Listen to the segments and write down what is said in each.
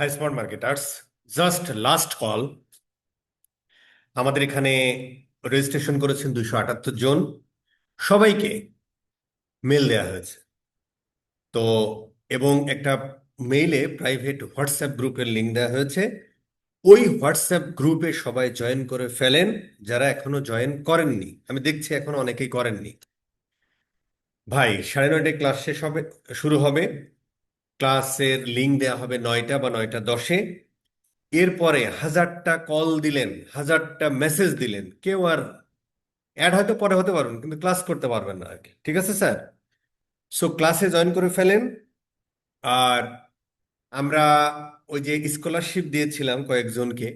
Hi smart marketers just last call আমাদের এখানে registration করেছেন দুইশো আটাত্তর জন। সবাইকে মেল দেওয়া হয়েছে। তো, এবং একটা মেইলে প্রাইভেট হোয়াটসঅ্যাপ গ্রুপের লিঙ্ক দেওয়া হয়েছে। ওই হোয়াটসঅ্যাপ গ্রুপে সবাই জয়েন করে ফেলেন। যারা এখনও জয়েন করেননি। আমি দেখছি এখনও অনেকেই করেননি। ভাই, সাড়ে নয়টায় ক্লাস শেষ হবে, শুরু হবে। ক্লাসের লিঙ্ক দেওয়া হবে নয়টা বা নয়টা দশে। এরপরে হাজারটা কল দিলেন, হাজারটা মেসেজ দিলেন। কেউ আর অ্যাড হয়তো পরে হতে পারবেন, কিন্তু ক্লাস করতে পারবেন না আর কি। ঠিক আছে, স্যার? সো ক্লাসে জয়েন করে ফেলেন। আর আমরা ওই যে স্কলারশিপ দিয়েছিলাম কয়েকজনকে,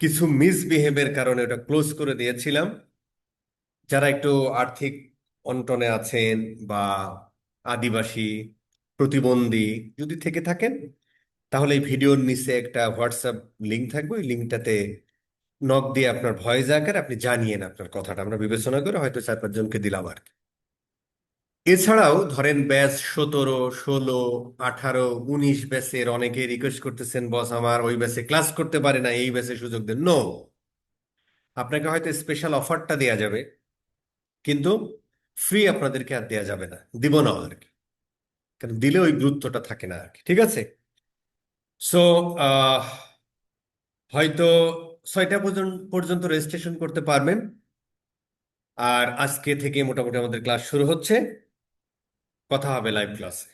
কিছু মিসবিহেভের কারণে ওটা ক্লোজ করে দিয়েছিলাম। যারা একটু আর্থিক অন্টনে আছেন বা আদিবাসী প্রতিবন্ধী যদি থেকে থাকেন, তাহলে এই ভিডিওর নিচে একটা হোয়াটসঅ্যাপ লিঙ্ক থাকবে। ওই লিঙ্কটাতে নক দিয়ে আপনার ভয়েস আকারে আপনি জানিয়েন আপনার কথাটা। আমরা বিবেচনা করে হয়তো চার পাঁচজনকে দিলাম আর। এছাড়াও ধরেন ব্যাচ সতেরো, ষোলো, আঠারো, উনিশ ব্যাচের অনেকে রিকোয়েস্ট করতেছেন বস আমার ওই ব্যাচে ক্লাস করতে পারে না, এই ব্যাচে সুযোগ দেন। নো আপনাকে হয়তো স্পেশাল অফারটা দেওয়া যাবে, কিন্তু ফ্রি আপনাদেরকে আর দেওয়া যাবে না। দিব না আর কি কারণ দিলে ওই গুরুত্বটা থাকে না আর কি ঠিক আছে? সো হয়তো ছয়টা পর্যন্ত পর্যন্ত রেজিস্ট্রেশন করতে পারবেন। আর আজকে থেকে মোটামুটি আমাদের ক্লাস শুরু হচ্ছে। কথা হবে লাইভ ক্লাসে